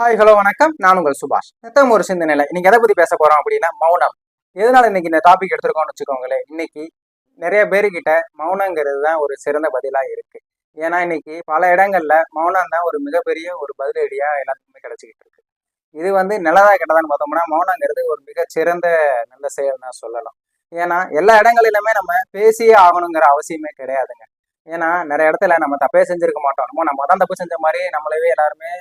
Hi hello வணக்கம். நான் உங்கள் சுபாஷ். நித்தம் ஒரு சிந்தனையில் இன்னைக்கு எதை பத்தி பேச போறோம் அப்படின்னா மௌனம். எதனால இன்னைக்கு இந்த டாபிக் எடுத்திருக்கோம்னு வச்சுக்கோங்களேன் இன்னைக்கு நிறைய பேருக்கிட்ட மௌனங்கிறது தான் ஒரு சிறந்த பதிலா இருக்கு. ஏன்னா இன்னைக்கு பல இடங்கள்ல மௌனம் தான் ஒரு மிகப்பெரிய ஒரு பதிலடியா எல்லாத்துக்குமே கிடைச்சிக்கிட்டு இருக்கு. இது வந்து நல்லதா கெட்டதான்னு பார்த்தோம்னா மௌனங்கிறது ஒரு மிக சிறந்த நல்ல செயல் தான் சொல்லலாம். ஏன்னா எல்லா இடங்களிலுமே நம்ம பேசியே ஆகணுங்கிற அவசியமே கிடையாதுங்க. ஏன்னா நிறைய இடத்துல நம்ம தப்பே செஞ்சிருக்க மாட்டோம். நம்ம நம்ம தான் தப்பு செஞ்ச மாதிரி நம்மளவே எல்லாருமே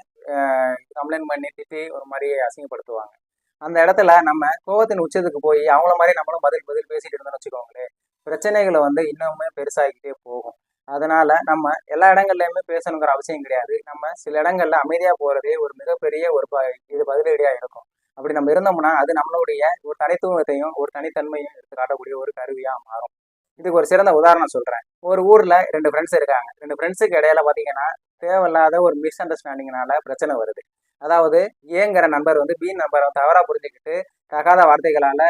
கம்ப்ளைண்ட் பண்ணி திட்டி ஒரு மாதிரி அசிங்கப்படுத்துவாங்க. அந்த இடத்துல நம்ம கோபத்தின் உச்சத்துக்கு போய் அவங்கள மாதிரி நம்மளும் பதில் பதில் பேசிட்டு இருந்தோம்னு வச்சுக்கோங்களேன் பிரச்சனைகளை வந்து இன்னுமே பெருசாகிக்கிட்டே போகும். அதனால நம்ம எல்லா இடங்கள்லையுமே பேசணுங்கிற அவசியம் கிடையாது. நம்ம சில இடங்கள்ல அமைதியா போறதே ஒரு மிகப்பெரிய ஒரு ப இது பதிலடியா இருக்கும் அப்படி நம்ம இருந்தோம்னா அது நம்மளுடைய ஒரு தனித்துவத்தையும் ஒரு தனித்தன்மையும் எடுத்து காட்டக்கூடிய ஒரு கருவியா மாறும். இதுக்கு ஒரு சிறந்த உதாரணம் சொல்றேன். ஒரு ஊர்ல ரெண்டு ஃப்ரெண்ட்ஸ் இருக்காங்க. ரெண்டு ஃப்ரெண்ட்ஸுக்கு இடையில பாத்தீங்கன்னா தேவையில்லாத ஒரு மிஸ் அண்டர்ஸ்டாண்டிங்னால பிரச்சனை வருது. அதாவது ஏங்கிற நண்பர் வந்து பி நம்பரை தவறா புரிஞ்சுக்கிட்டு தகாத வார்த்தைகளால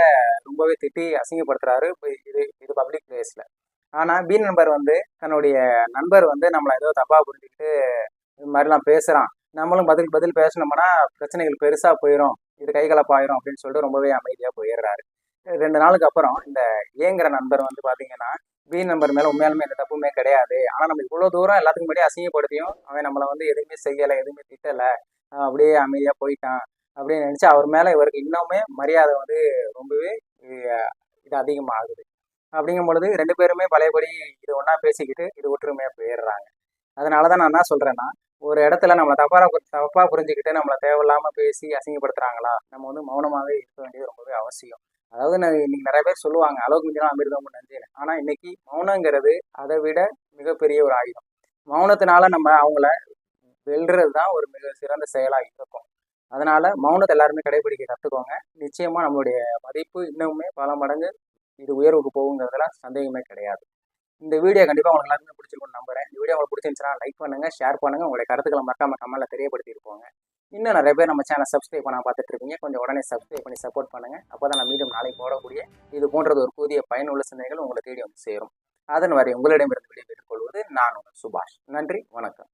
ரொம்பவே திட்டி அசிங்கப்படுத்துறாரு. இது இது பப்ளிக் பிளேஸ்ல ஆனா பி நம்பர் வந்து தன்னுடைய நண்பர் வந்து நம்மளை ஏதோ தப்பா புரிஞ்சுக்கிட்டு இது மாதிரிலாம் பேசுறான். நம்மளும் பதில் பதில் பேசணும்னா பிரச்சனைகள் பெருசா போயிடும் இது கைகலப்பாயிரும் அப்படின்னு சொல்லிட்டு ரொம்பவே அமைதியா போயிடுறாரு. ரெண்டு நாளுக்கு அப்புறம் இந்த ஏங்கிற நண்பர் வந்து பாத்தீங்கன்னா பி நம்பர் மேல உண்மையாலுமே எந்த தப்புமே கிடையாது. ஆனா நம்ம இவ்வளவு தூரம் எல்லாத்துக்கும் முன்னாடி அசிங்கப்படுத்தியும் அவன் நம்மளை வந்து எதுவுமே செய்யலை எதுவுமே திட்டல. அப்படியே அமைதியா போயிட்டான் அப்படின்னு நினைச்சு அவர் மேல இவருக்கு இன்னுமே மரியாதை வந்து ரொம்பவே இது அதிகமாகுது. அப்படிங்கும் பொழுது ரெண்டு பேருமே பழையபடி இது ஒன்றா பேசிக்கிட்டு இது ஒற்றுமையாக போயிடுறாங்க. அதனாலதான் நான் என்ன சொல்கிறேன்னா ஒரு இடத்துல நம்மளை தப்பாக தப்பாக புரிஞ்சுக்கிட்டு நம்மளை தேவையில்லாமல் பேசி அசிங்கப்படுத்துகிறாங்களா நம்ம வந்து மௌனமாகவே இருக்க வேண்டியது ரொம்பவே அவசியம். அதாவது நான் இன்னைக்கு நிறைய பேர் சொல்லுவாங்க அளவுக்கு மிஞ்சினா அமிர்தம் நஞ்சுன்னு ஆனா இன்னைக்கு மௌனங்கிறது அதை விட மிகப்பெரிய ஒரு ஆயுதம். மௌனத்தினால நம்ம அவங்கள வெல்றது தான் ஒரு மிக சிறந்த செயலாக இருக்கும். அதனால மௌனத்தை எல்லாருமே கடைபிடிக்க கற்றுக்கோங்க நிச்சயமா நம்மளுடைய மதிப்பு இன்னுமே பல மடங்கு இது உயர்வுக்கு போகுங்கிறதுல சந்தேகமே கிடையாது. இந்த வீடியோ கண்டிப்பாக உங்களுக்கு எல்லாருமே பிடிச்சிருக்கும்னு நம்புறேன். இந்த வீடியோ உங்களுக்கு பிடிச்சிருந்துச்சுன்னா லைக் பண்ணுங்க ஷேர் பண்ணுங்க. உங்களுடைய கருத்துக்களை மறக்காம கமெண்ட்ல தெரியப்படுத்தி இருப்போங்க இன்னும் நிறைய பேர் நம்ம சேனல் சப்ஸ்கிரைப் பண்ண பார்த்துட்டு இருக்கீங்க கொஞ்சம் உடனே சப்ஸ்கிரைப் பண்ணி சப்போர்ட் பண்ணுங்க. அப்பதான் நான் மீண்டும் நாளைக்கு போடக்கூடிய இது போன்றது ஒரு புதிய பயனுள்ள சிந்தனைகள் உங்களை தேடி வந்து சேரும். அதன் வரை உங்களிடமிருந்து விடைபெற்றுக் கொள்வது நான் சுபாஷ். நன்றி வணக்கம்.